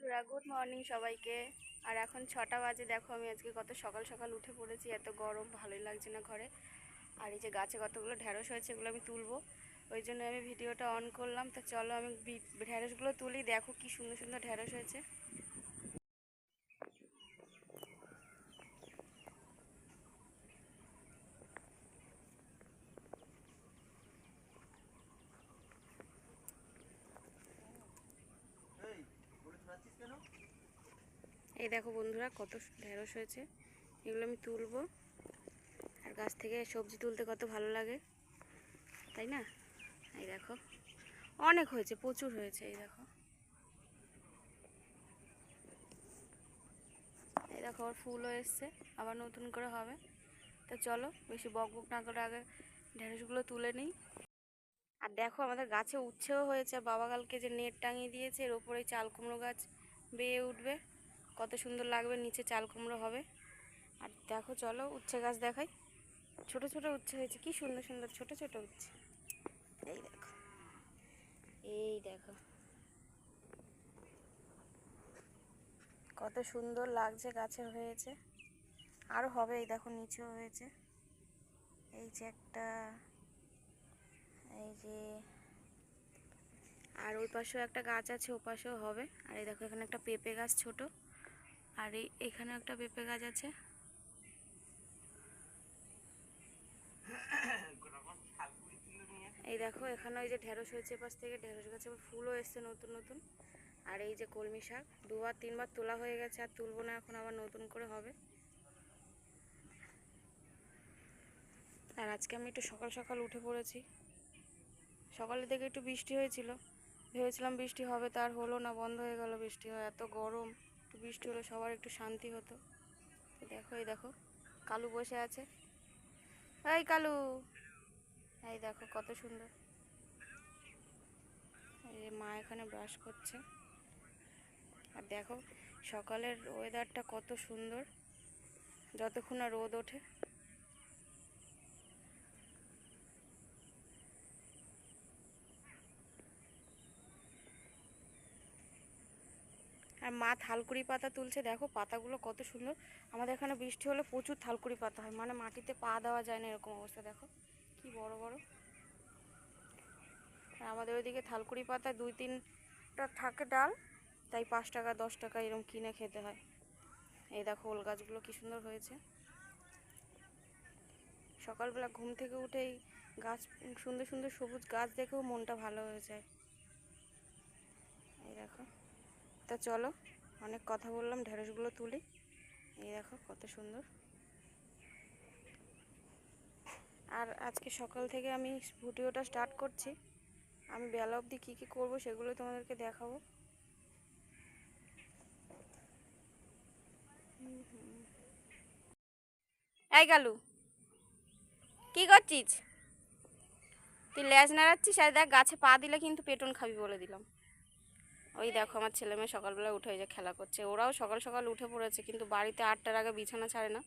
বন্ধুরা good morning সবাইকে। আর এখন ছটা বাজে, দেখো আমি আজকে কত সকাল সকাল উঠে পড়েছি, এত গরম, ভালোই লাগছে না ঘরে। আর এই যে গাছে কতগুলো ঢ্যাঁড়স হয়েছে, এগুলো আমি তুলবো। ওই জন্য আমি ভিডিওটা অন করলাম। তা চলো আমি ঢেঁড়সগুলো তুলি, দেখো কি সুন্দর সুন্দর ঢ্যাঁড়স হয়েছে। এই দেখো বন্ধুরা, কত ঢেঁড়স হয়েছে। এগুলো আমি তুলবো। আর গাছ থেকে সবজি তুলতে কত ভালো লাগে, তাই না? এই দেখো, অনেক হয়েছে, প্রচুর হয়েছে, এই দেখো। এই দেখো, আবার ফুলও এসছে, আবার নতুন করে হবে। তো চলো, বেশি বক বক না করে আগে ঢেঁড়সগুলো তুলে নিই। আর দেখো, আমাদের গাছে উচ্ছেও হয়েছে, বাবা কালকে যে নেট টাঙিয়ে দিয়েছে, এর ওপরে চাল কুমড়ো গাছ বেয়ে উঠবে। কত সুন্দর লাগবে, নিচে চাল কুমড়ো হবে। আর দেখো, চলো উচ্ছে গাছ দেখাই। ছোট ছোট উচ্ছে হয়েছে, কি সুন্দর সুন্দর, ছোট ছোট উচ্ছে। এই দেখো এই দেখো। কত সুন্দর লাগছে, গাছে হয়েছে। আরও হবে, এই দেখো, নিচেও হয়েছে। এই যে একটা, এই যে, আর ওই পাশেও একটা গাছ আছে ও পাশেও হবে। আর এই দেখো, এখানে একটা পেঁপে গাছ ছোট। আর এই এখানে একটা পেঁপে গাছ আছে। এই দেখো, এখানে ওই যে ঢেঁড়স হয়েছে পাশ থেকে। ঢেঁড়স গাছে ফুলও এসছে নতুন নতুন। আর এই যে কলমি শাক, দুবার তিনবার তোলা হয়ে গেছে, আর তুলবো না এখন, আবার নতুন করে হবে। আর আজকে আমি একটু সকাল সকাল উঠে পড়েছি। সকালের দিকে একটু বৃষ্টি হয়েছিল। ভেবেছিলাম বৃষ্টি হবে তার হলো না, বন্ধ হয়ে গেল বৃষ্টি। হয় এত গরম। একটু বৃষ্টি হলে সবার একটু শান্তি হতো। দেখো, এই দেখো, কালু বসে আছে। এই কালু, এই দেখো কত সুন্দর। এই মা এখানে ব্রাশ করছে। আর দেখো, সকালের ওয়েদারটা কত সুন্দর। যতক্ষণ না রোদ ওঠে। আর মা থালকুড়ি পাতা তুলছে, দেখো পাতাগুলো কত সুন্দর। আমাদের এখানে বৃষ্টি হলে প্রচুর থালকুড়ি পাতা হয় মানে মাটিতে পা দেওয়া যায় না এরকম অবস্থা, দেখো কি বড় বড়। আর আমাদের ওইদিকে থালকুড়ি পাতা দুই তিনটা থাকে ডাল, তাই পাঁচ টাকা, দশ টাকা এরকম কিনে খেতে হয়। এই দেখো ওল গাছগুলো কি সুন্দর হয়েছে। সকালবেলা ঘুম থেকে উঠেই গাছ, সুন্দর সুন্দর সবুজ গাছ দেখেও মনটা ভালো হয়ে যায়। এই দেখো। তা চলো, অনেক কথা বললাম, ঢেঁড়সগুলো তুলি। এই দেখো কত সুন্দর। আর আজকে সকাল থেকে আমি ভিডিওটা স্টার্ট করছি। আমি বেলা অবধি কী কী করব সেগুলো তোমাদেরকে দেখাবো। এই গালু, কি করছিস? তুই ল্যাজ নাড়াচ্ছিস? আর দেখ, গাছে পা দিলে কিন্তু পেটন খাবি বলে দিলাম। ওই দেখো আমার ছেলে মেয়ে সকালবেলা উঠে যে খেলা করছে। ওরাও সকাল সকাল উঠে পড়েছে, কিন্তু বাড়িতে আটটার আগে বিছানা ছাড়ে না।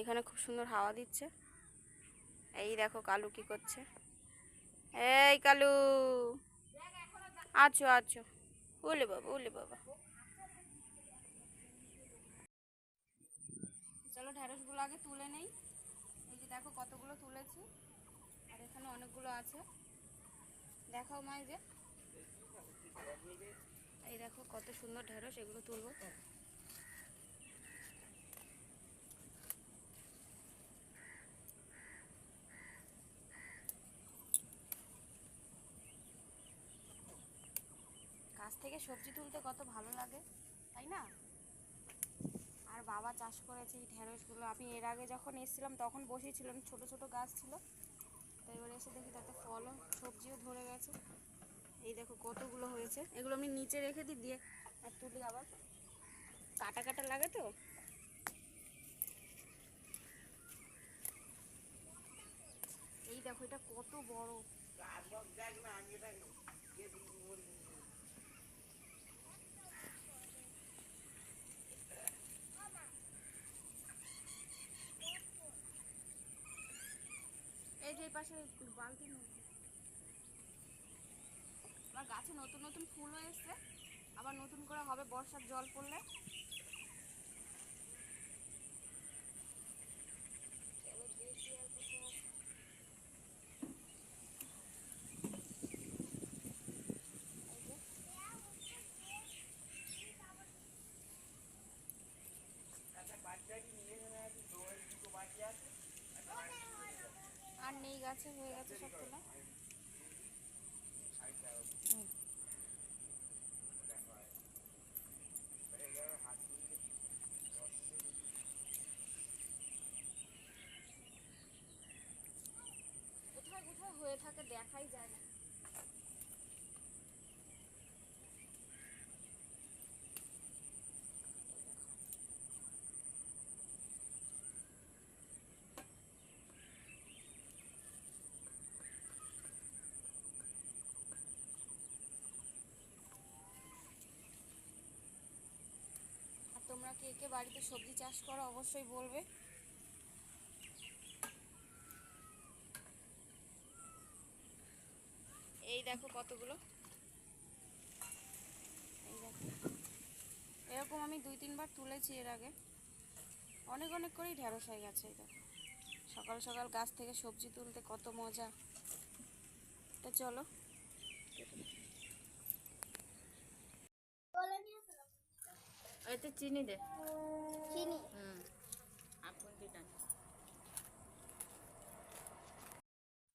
এখানে খুব সুন্দর হাওয়া দিচ্ছে। এই দেখো কালু কি করছে। এই কালু! আছো আছো। ওলে বাবা ওলে বাবা। চলো ঢেঁড়সগুলো আগে তুলে নেই। এই যে দেখো কতগুলো তুলেছি। আর এখানে অনেকগুলো আছে। দেখাও মাই যে। এই দেখো কত সুন্দর ঢেঁড়স, এগুলো তুলবো। গাছ থেকে সবজি তুলতে কত ভালো লাগে, তাই না? আর বাবা চাষ করেছে এই ঢেঁড়সগুলো। আমি এর আগে যখন এসেছিলাম, তখন বসেছিলাম, ছোট ছোট গাছ ছিল। তো এবার এসে দেখি তাতে ফলও, সবজিও ধরে গেছে। এই দেখো কতগুলো হয়েছে। এগুলো আমি নিচে রেখে দিই, দিয়ে আর তুলি আবার। কাটা কাটা লাগে তো। এই দেখো, এটা কত বড়। এই যে পাশে বালতির মধ্যে আবার গাছে নতুন নতুন ফুলও এসছে আবার নতুন করে হবে বর্ষার জল পড়লে। আর নেই গাছে, হয়ে গেছে সব তোলা কোথায় কোথায় হয়ে থাকে দেখাই যায় না। তোমরা কে কে বাড়িতে সবজি চাষ করো অবশ্যই বলবে এই দেখো কতগুলো এই দেখো এরকম আমি দুই তিনবার তুলেছি এর আগে। অনেক অনেক করেই ঢেঁড়স হয়ে গেছে এই দেখো। সকাল সকাল গাছ থেকে সবজি তুলতে কত মজা। তা চলো। এতে চিনি দে। চিনি। হুম।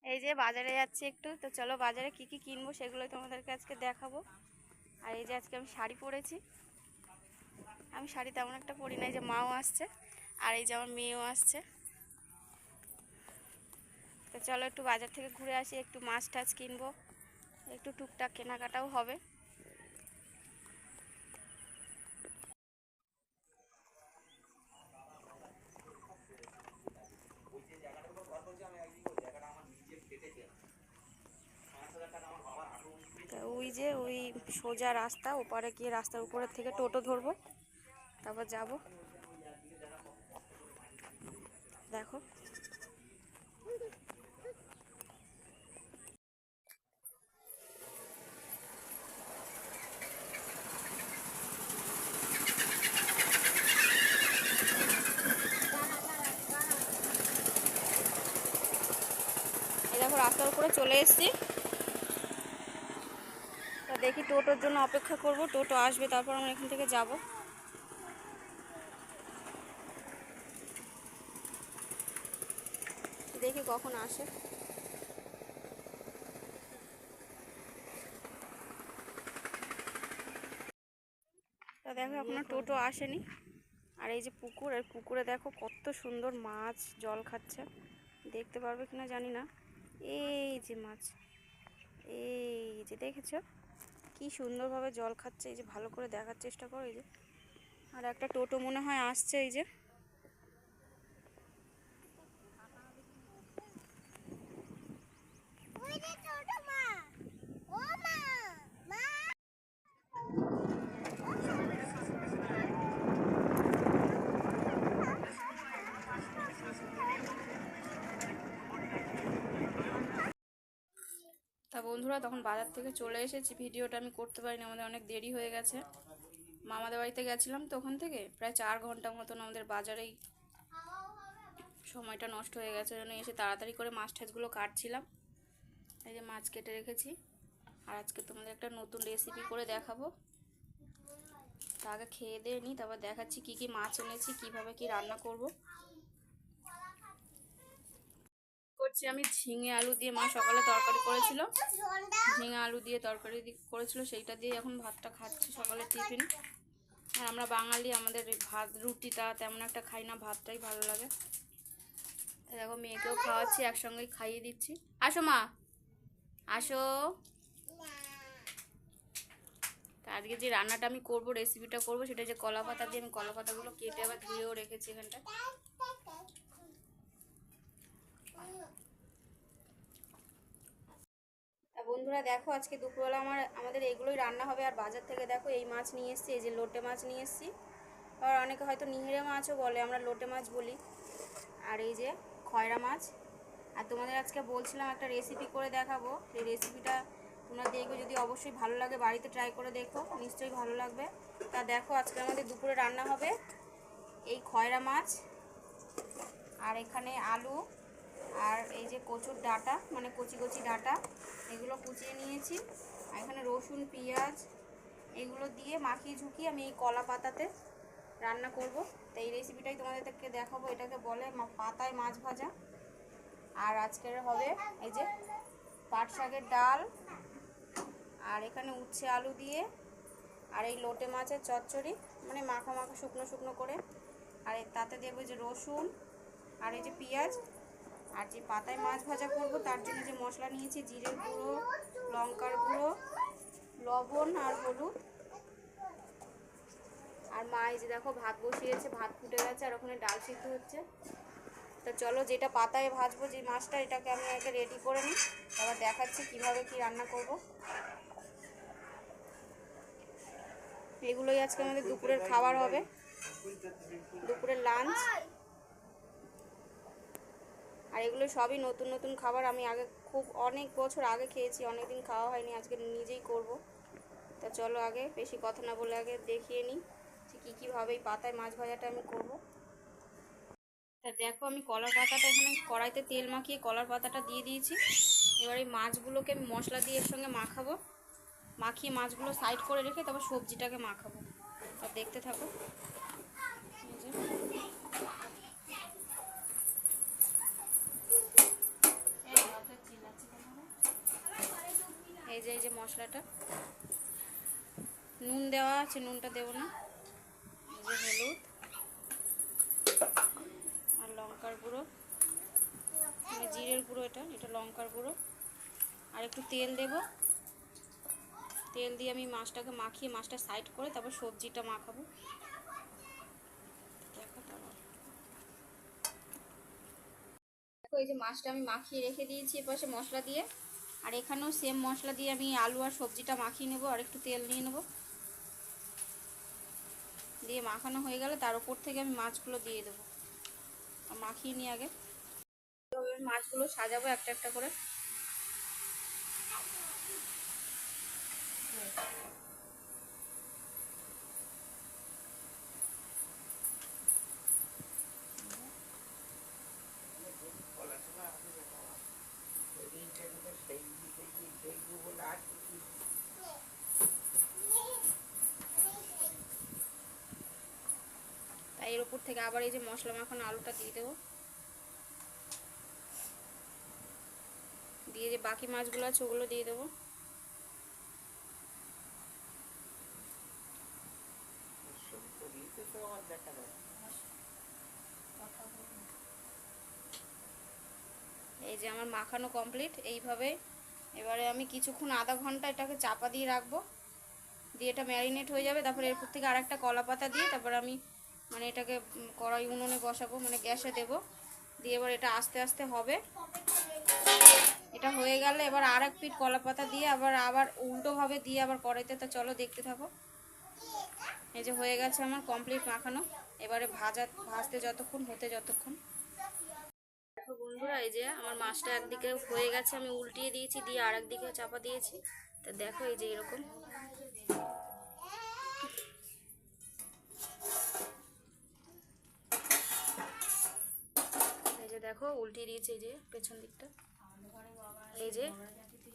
এই যে বাজারে যাচ্ছি একটু তো চলো বাজারে কি কি কিনবো সেগুলোই তোমাদেরকে আজকে দেখাবো। আর এই যে আজকে আমি শাড়ি পরেছি। আমি শাড়ি তেমন একটা পরি না যে মাও আসছে আর এই যে আমার মেয়েও আসছে। তো চলো একটু বাজার থেকে ঘুরে আসি, একটু মাছ টাছ কিনবো, একটু টুকটাক কেনাকাটাও হবে। ওই যে ওই সোজা রাস্তা, ওপারে গিয়ে রাস্তার উপরের থেকে টোটো ধরবো। তারপর যাব। দেখো। দেখো, রাস্তার উপরে চলে এসেছি। তা দেখি টোটোর জন্য অপেক্ষা করব। টোটো আসবে, তারপর আমরা এখান থেকে যাব। দেখি কখন আসে। দেখো এখনও টোটো আসেনি। আর এই যে পুকুর, আর পুকুরে দেখো কত সুন্দর মাছ জল খাচ্ছে। দেখতে পারবে কিনা জানি না। এই যে মাছ, এই যে দেখেছ? কি সুন্দরভাবে জল খাচ্ছে। এই যে ভালো করে দেখার চেষ্টা করো। এই যে, আর একটা টোটো মনে হয় আসছে এই যে। বন্ধুরা, তখন বাজার থেকে চলে এসেছি। ভিডিওটা আমি করতে পারিনি, আমাদের অনেক দেরি হয়ে গেছে। মামাদের বাড়িতে গেছিলাম তো ওখান থেকে। প্রায় চার ঘণ্টা মতন আমাদের বাজারেই সময়টা নষ্ট হয়ে গেছে জন্য এসে তাড়াতাড়ি করে মাছ ঠাছগুলো কাটছিলাম। এই যে মাছ কেটে রেখেছি। আর আজকে তোমাদের একটা নতুন রেসিপি করে দেখাবো। তা আগে খেয়ে দিয়ে নিই তারপর দেখাচ্ছি কি কি মাছ এনেছি, কীভাবে কি রান্না করব। করছি আমি ঝিঙে আলু দিয়ে মা সকালে তরকারি করেছিল। ঝিঙে আলু দিয়ে তরকারি করেছিল, সেইটা দিয়ে এখন ভাতটা খাচ্ছি সকালে টিফিন। আর আমরা বাঙালি, আমাদের ভাত, রুটিটা তেমন একটা খাই না, ভাতটাই ভালো লাগে। দেখো, মেয়েকেও খাওয়াচ্ছি, একসঙ্গেই খাইয়ে দিচ্ছি। আসো মা, আসো। আজকে যে রান্নাটা আমি করব রেসিপিটা করব, সেটা যে কলা পাতা দিয়ে আমি কলা পাতাগুলো কেটে আবার ধুয়েও রেখেছি এখানটা বন্ধুরা দেখো আজকে দুপুরবেলা আমার, আমাদের এগুলোই রান্না হবে আর বাজার থেকে দেখো এই মাছ নিয়ে এসেছি, এই যে লোটে মাছ নিয়ে এসেছি। আর অনেকে হয়তো নিহিরে মাছও বলে, আমরা লোটে মাছ বলি। আর এই যে খয়রা মাছ। আর তোমাদের আজকে বলছিলাম একটা রেসিপি করে দেখাবো। সেই রেসিপিটা তোমরা দেখবে যদি অবশ্যই ভালো লাগে, বাড়িতে ট্রাই করে দেখো, নিশ্চয়ই ভালো লাগবে। তা দেখো আজকে আমাদের দুপুরে রান্না হবে এই খয়রা মাছ। আর এখানে আলু আর কচুর ডাঁটা মানে কচি কচি ডাঁটা, এগুলো কুচিয়ে নিয়েছি। আর এখানে রসুন, পেঁয়াজ, এগুলো দিয়ে মাখিয়ে ঝুঁকিয়ে আমি এই কলা পাতাতে রান্না করব। তো এই রেসিপিটাই তোমাদেরকে দেখাবো, এটাকে বলে পাতায় মাছ ভাজা। আর আজকের হবে এই যে পাট শাকের ডাল, আর এখানে উচ্ছে আলু দিয়ে, আর এই লোটে মাছের চচ্চড়ি মানে মাখা মাখা শুকনো শুকনো করে। আর তাতে দেবো যে রসুন, আর এই যে পেঁয়াজ আর যে পাতায় মাছ ভাজা করব, তার জন্য যে মশলা নিয়েছি জিরের গুঁড়ো, লঙ্কার গুঁড়ো, লবণ আর হলুদ। আর মা এই যে দেখো, ভাত বসিয়েছে, ভাত ফুটে গেছে, আর ওখানে ডাল সিদ্ধ হচ্ছে। তো চলো, যেটা পাতায় ভাজবো, যে মাছটা, এটাকে আমি আগে রেডি করে নিই। আবার দেখাচ্ছি কীভাবে কি রান্না করব। এগুলোই আজকে আমাদের দুপুরের খাবার হবে। দুপুরের লাঞ্চ আর এগুলো সবই নতুন নতুন খাবার। আমি আগে খুব অনেক বছর আগে খেয়েছি অনেক দিন খাওয়া হয়নি, আজকে নিজেই করব। তা চলো আগে, বেশি কথা না বলে আগে দেখিয়ে নিই যে কী, কীভাবে এই পাতায় মাছ ভাজাটা আমি করব। তা দেখো, আমি কলার পাতাটা এখানে কড়াইতে তেল মাখিয়ে কলার পাতাটা দিয়ে দিয়েছি। এবার এই মাছগুলোকে আমি মশলা দিয়ে এর সঙ্গে মাখাবো। মাখিয়ে মাছগুলো সাইড করে রেখে তারপর সবজিটাকে মাখাবো। তা দেখতে থাকো। এই যে এই যে মশলাটা। নুন দেওয়া আছে, নুনটা দেবো না। এই যে হলুদ আর লঙ্কার গুঁড়ো। মানে জিরের গুঁড়ো এটা এটা লঙ্কার গুঁড়ো। আর একটু তেল দেব। তেল দিয়ে আমি মাছটাকে মাখিয়ে, মাছটা সাইড করে তারপর সবজিটা মাখাবো। দেখো এই যে মাছটা আমি মাখিয়ে রেখে দিয়েছি এপাশে মশলা দিয়ে। আর এখানেও সেম মশলা দিয়ে আমি আলু আর সবজিটা মাখিয়ে নেব, আর একটু তেল নিয়ে নেব। দিয়ে মাখানো হয়ে গেলে তার উপর থেকে আমি মাছগুলো দিয়ে দেবো। মাখিয়ে নিই আগে। মাছগুলো সাজাবো একটা একটা করে তাই এর উপর থেকে আবার এই যে মশলা মাখানো আলুটা দিয়ে দেবো। দিয়ে যে বাকি মাছগুলো আছে ওগুলো দিয়ে দেবো। এই যে আমার মাখানো কমপ্লিট এইভাবে। এবারে আমি কিছুক্ষণ আধা ঘণ্টা এটাকে চাপা দিয়ে রাখব। দিয়ে এটা ম্যারিনেট হয়ে যাবে, তারপরে এরপর থেকে আর একটা কলা পাতা দিয়ে তারপর আমি মানে এটাকে কড়াই উনুনে বসাবো মানে গ্যাসে দেব। দিয়ে এবার এটা আস্তে আস্তে হবে। এটা হয়ে গেলে এবার আর এক পিঠ কলা পাতা দিয়ে আবার আবার উল্টোভাবে দিয়ে আবার কড়াইতে, তা চলো দেখতে থাকো। এই যে হয়ে গেছে আমার কমপ্লিট মাখানো। এবারে ভাজা, ভাজতে যতক্ষণ, হতে যতক্ষণ। দেখো বন্ধুরা, এই যে আমার মাছটা একদিকে হয়ে গেছে, আমি উল্টিয়ে দিয়েছি, দিয়ে আর একদিকে চাপা দিয়েছি। তা দেখো এই যে এরকম। দেখো উল্টিয়ে দিয়েছে এই যে পেছন দিকটা। এই যে,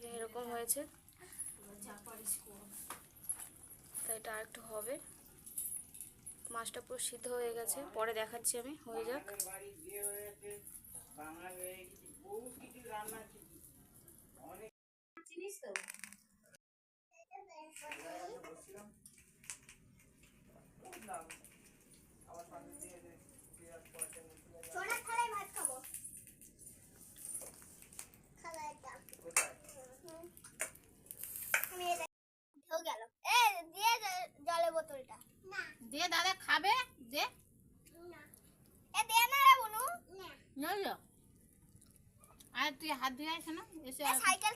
এরকম হয়েছে। তাই এটা আর একটু হবে। মাছটা পুরো সিদ্ধ হয়ে গেছে। পরে দেখাচ্ছি আমি, হয়ে যাক। চিনিস তো সোনার থালায় ভাত খাব খালায় দাও হুম। আমি এটা হয়ে গেল এ দিয়ে দে জলের বোতলটা না দে দাদা খাবে দে না এ দে না রে বুনু না নইলো আর তুই হাত ধুয়ে আসে না এসে সাইকেল